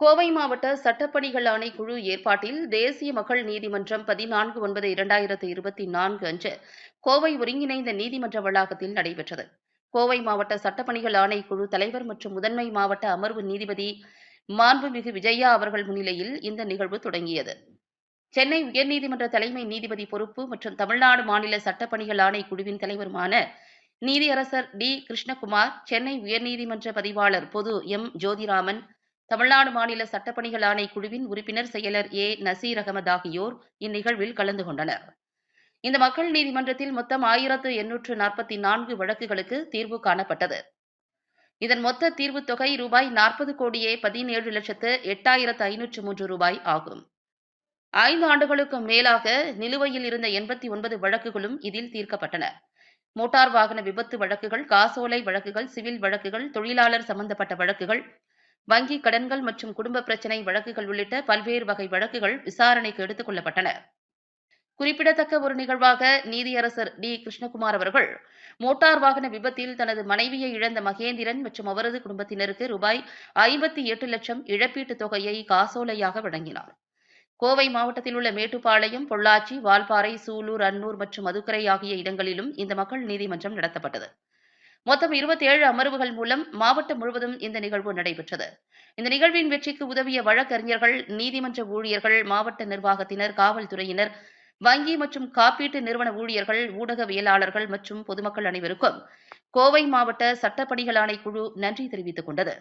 கோவை மாவட்ட சட்டப்பணிகள் ஆணைக்குழு ஏற்பாட்டில் தேசிய மக்கள் நீதிமன்றம் பதினான்கு ஒன்பது இரண்டாயிரத்து இருபத்தி நான்கு அன்று கோவை ஒருங்கிணைந்த நீதிமன்ற வளாகத்தில் நடைபெற்றது. கோவை மாவட்ட சட்டப்பணிகள் ஆணைக்குழு தலைவர் மற்றும் முதன்மை மாவட்ட அமர்வு நீதிபதி மாண்புமிகு விஜயா அவர்கள் முன்னிலையில் இந்த நிகழ்வு தொடங்கியது. சென்னை உயர்நீதிமன்ற தலைமை நீதிபதி பொறுப்பு மற்றும் தமிழ்நாடு மாநில சட்டப்பணிகள் ஆணைக்குழுவின் தலைவருமான நீதியரசர் டி கிருஷ்ணகுமார் சென்னை உயர்நீதிமன்ற பதிவாளர் பொது எம் ஜோதிராமன் தமிழ்நாடு மாநில சட்டப்பணிகள் ஆணைக்குழுவின் உறுப்பினர் செயலர் ஏ. நசீர் அகமது ஆகியோர் இந்நிகழ்வில் கலந்து கொண்டனர். இந்த மக்கள் நீதிமன்றத்தில் மொத்தம் ஆயிரத்து எண்ணூற்று நாற்பத்தி நான்கு வழக்குகளுக்கு தீர்வு காணப்பட்டது. இதன் மொத்த தீர்வு தொகை ரூபாய் நாற்பது கோடியே பதினேழு லட்சத்து எட்டாயிரத்து ஐநூற்று மூன்று ரூபாய் ஆகும். ஐந்து ஆண்டுகளுக்கும் மேலாக நிலுவையில் இருந்த எண்பத்தி ஒன்பது வழக்குகளும் இதில் தீர்க்கப்பட்டன. மோட்டார் வாகன விபத்து வழக்குகள் காசோலை வழக்குகள் சிவில் வழக்குகள் தொழிலாளர் சம்பந்தப்பட்ட வழக்குகள் வங்கி கடன்கள் மற்றும் குடும்ப பிரச்சினை வழக்குகள் உள்ளிட்ட பல்வேறு வகை வழக்குகள் விசாரணைக்கு எடுத்துக் கொள்ளப்பட்டன. குறிப்பிடத்தக்க ஒரு நிகழ்வாக நீதியரசர் டி. கிருஷ்ணகுமார் அவர்கள் மோட்டார் வாகன விபத்தில் தனது மனைவியை இழந்த மகேந்திரன் மற்றும் அவரது குடும்பத்தினருக்கு ரூபாய் ஐம்பத்தி எட்டு லட்சம் இழப்பீட்டுத் தொகையை காசோலையாக வழங்கினார். கோவை மாவட்டத்தில் உள்ள மேட்டுப்பாளையம் பொள்ளாச்சி வால்பாறை சூலூர் அன்னூர் மற்றும் மதுக்கரை ஆகிய இடங்களிலும் இந்த மக்கள் நீதிமன்றம் நடத்தப்பட்டது. மொத்தம் இருபத்தி ஏழு அமர்வுகள் மூலம் மாவட்டம் முழுவதும் இந்த நிகழ்வு நடைபெற்றது. இந்த நிகழ்வின் வெற்றிக்கு உதவிய வழக்கறிஞர்கள் நீதிமன்ற ஊழியர்கள் மாவட்ட நிர்வாகத்தினர் காவல்துறையினர் வங்கி மற்றும் காப்பீட்டு நிறுவன ஊழியர்கள் ஊடகவியலாளர்கள் மற்றும் பொதுமக்கள் அனைவருக்கும் கோவை மாவட்ட சட்டப்பணிகள் ஆணைக்குழு நன்றி தெரிவித்துக் கொண்டது.